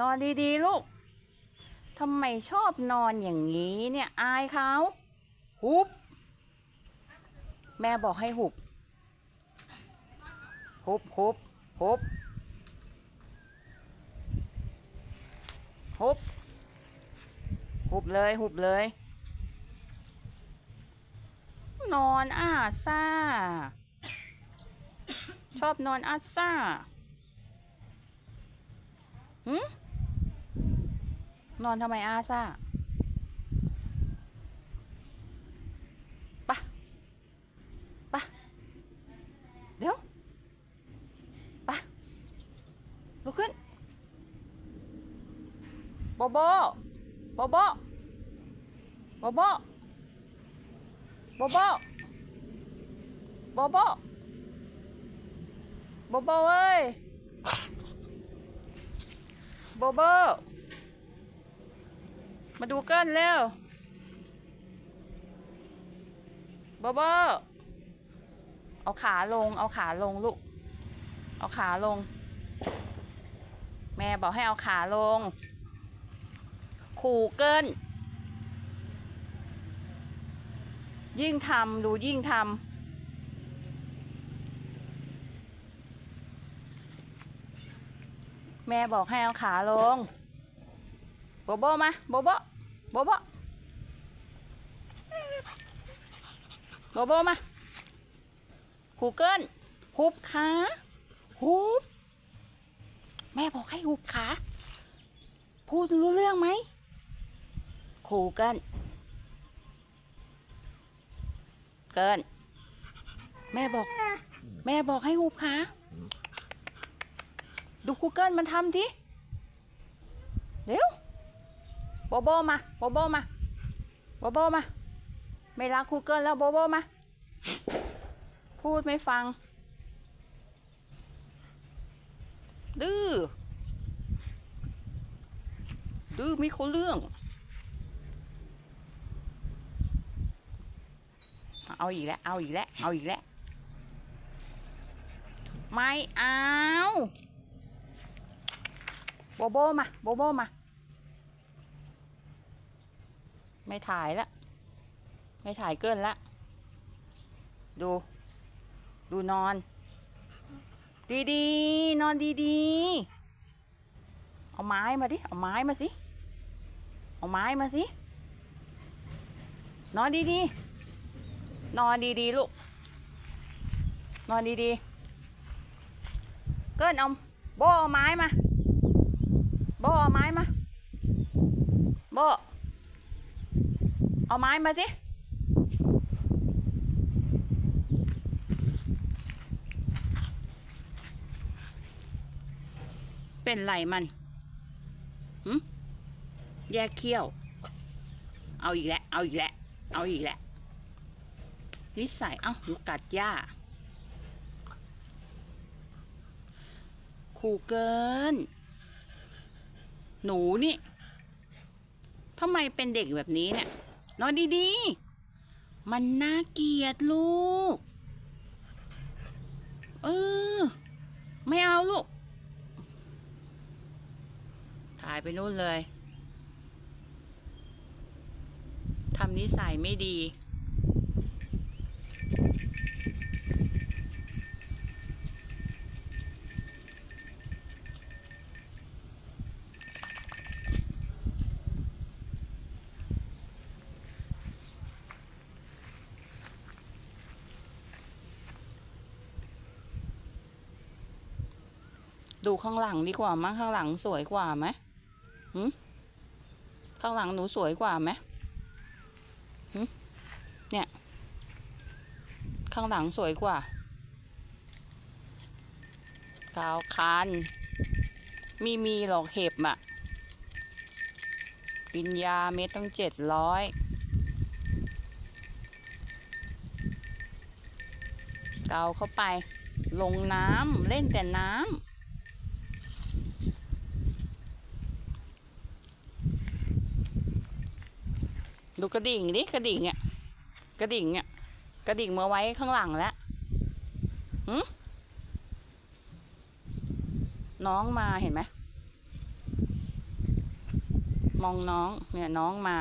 นอนดีๆ ลูกทำไมชอบนอนอย่างนี้เนี่ยอายเขาหุบ แม่บอกให้หุบ หุบหุบหุบหุบหุบเลยหุบเลย นอนอาซ่า ชอบนอนอาซ่าหืม นอนทำไมอาซ่าปะปะเดี๋ยวปะลุกขึ้น โบโบ โบโบ โบโบ โบโบ โบโบ โบโบเอ้ย โบโบ มาดูเกินเร็วบโบเอาขาลง เอาขาลงลูก เอาขาลง แม่บอกให้เอาขาลง ขู่เกิน ยิ่งทำดูยิ่งทำแม่บอกให้เอาขาลง โบโบมา โบโบ โบโบโบโบมาคูเกิลหุบขาหุบแม่บอกให้หุบขาพูดรู้เรื่องไหมคูเกิลเกินแม่บอก แม่บอกให้หุบขาดูคูเกิลมันทำทีเร็ว โบโบมาโบโบมาโบโบมาไม่รักคูเกิลแล้วโบโบมาพูดไม่ฟัง ดื้อดื้อไม่เขาเรื่อง เอาอีกแล้วเอาอีกแล้วเอาอีกแล้วไม่เอาโบโบมาโบโบมา ไม่ถ่ายละ ไม่ถ่ายเกินละ ดู ดูนอน ดีๆนอนดีๆเอาไม้มาดิ เอาไม้มาสิ เอาไม้มาสิ นอนดีๆนอนดีๆลูก นอนดีๆเกินเอาโบเอาไม้มา โบเอาไม้มา โบ เอาไม้มาสิ เป็นไรมันหืมแยกเขี้ยว เอาอีกแล้ว เอาอีกแล้ว เอาอีกแล้วนิสัยเอ้าหนูกัดหญ้าขู่เกิน หนูนี่ทำไมเป็นเด็กแบบนี้เนี่ย นอนดีๆ มันน่าเกลียดลูก เออ ไม่เอาลูก ถ่ายไปนู่นเลย ทำนิสัยไม่ดี ดูข้างหลังดีกว่ามั้งข้างหลังสวยกว่าไหมหืมข้างหลังหนูสวยกว่าไหมหืมเนี่ย ข้างหลังสวยกว่ากาวคันมีมีหรอกเห็บอะปิญญาเม็ดต้องเจ็ดร้อยเกาเข้าไป ลงน้ำเล่นแต่น้ำ ดูกระดิ่งดิกระดิ่งอะกระดิ่งอะกระดิ่งมาไว้ข้างหลังแล้วหืมน้องมาเห็นไหมมองน้องเนี่ยน้องมา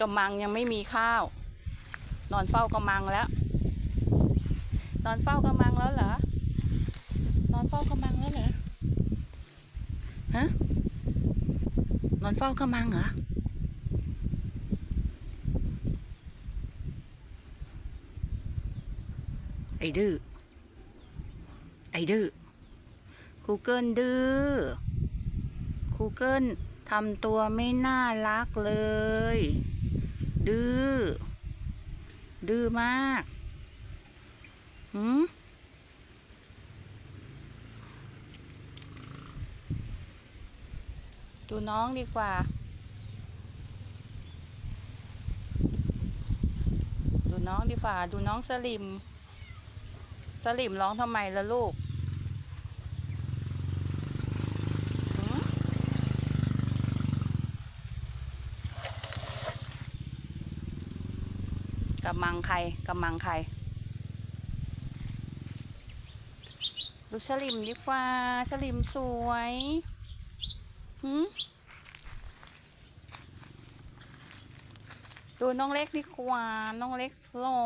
กำมังยังไม่มีข้าว นอนเฝ้ากำมังแล้ว นอนเฝ้ากำมังแล้วเหรอ นอนเฝ้ากำมังแล้วเหรอ ฮะ นอนเฝ้ากำมังเหรอ ไอ้ดื้อ ไอ้ดื้อคูเกิลดื้อคูเกิลทำตัวไม่น่ารักเลย ดื้อ ดื้อมาก หืม ดูน้องดีกว่า ดูน้องดีกว่า ดูน้องสลิม สลิมร้องทำไมล่ะลูกกำมังใครกำมังใครดูสลิมดิฟ้าสลิมสวย หืมดูน้องเล็กดีกว่าน้องเล็กหล่อ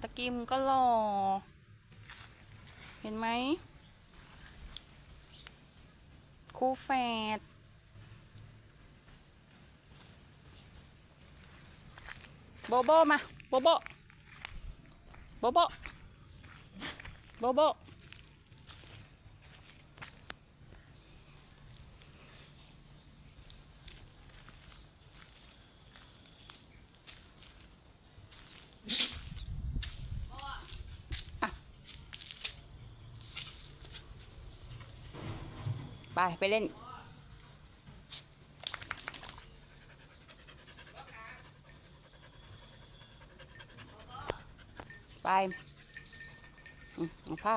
ตะกิมก็หล่อ เห็นไหมคู่แฝดโบโบมา โบโบ โบโบ โบโบ ไป ไปเล่น ไปเอาผ้า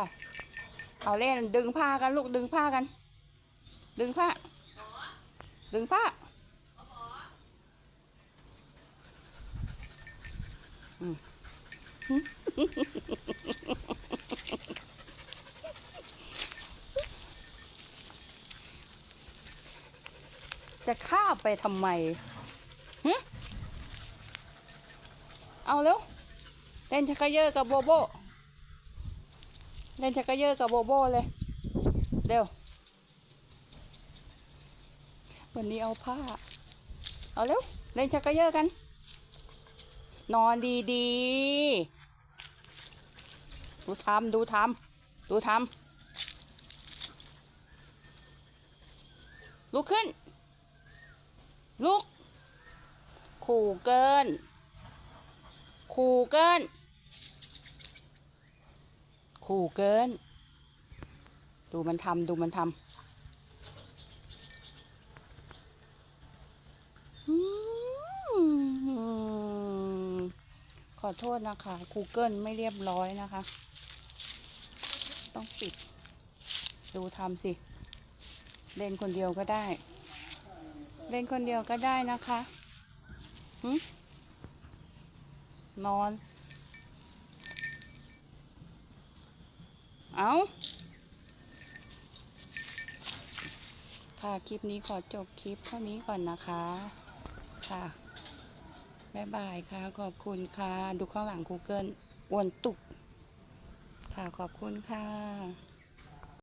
เอาเล่นดึงผ้ากันลูกดึงผ้ากัน ดึงผ้า ดึงผ้าอืม จะฆ่าไปทำไมหึเอาแล้วเล่นชักกระเยอะกับโบโบเล่นชักกระเยอะกับโบโบเลยเดี๋ยววันนี้เอาผ้า เอาเร็ว เล่นชักกระเยอะกัน นอนดีๆ ดูทำดูทำดูทำลุกขึ้น ลุก ขู่เกิน ขู่เกิน ขู่เกิน ดูมันทำดูมันทำขอโทษนะคะ Google ไม่เรียบร้อยนะคะ ต้องปิด ดูทำสิ เล่นคนเดียวก็ได้ เล่นคนเดียวก็ได้นะคะนอน เอาค่ะ คลิปนี้ขอจบคลิปเท่านี้ก่อนนะคะ ค่ะบ๊ายบายค่ะ ขอบคุณค่ะ ดูข้างหลัง Google อ้วนตุกค่ะ ขอบคุณค่ะ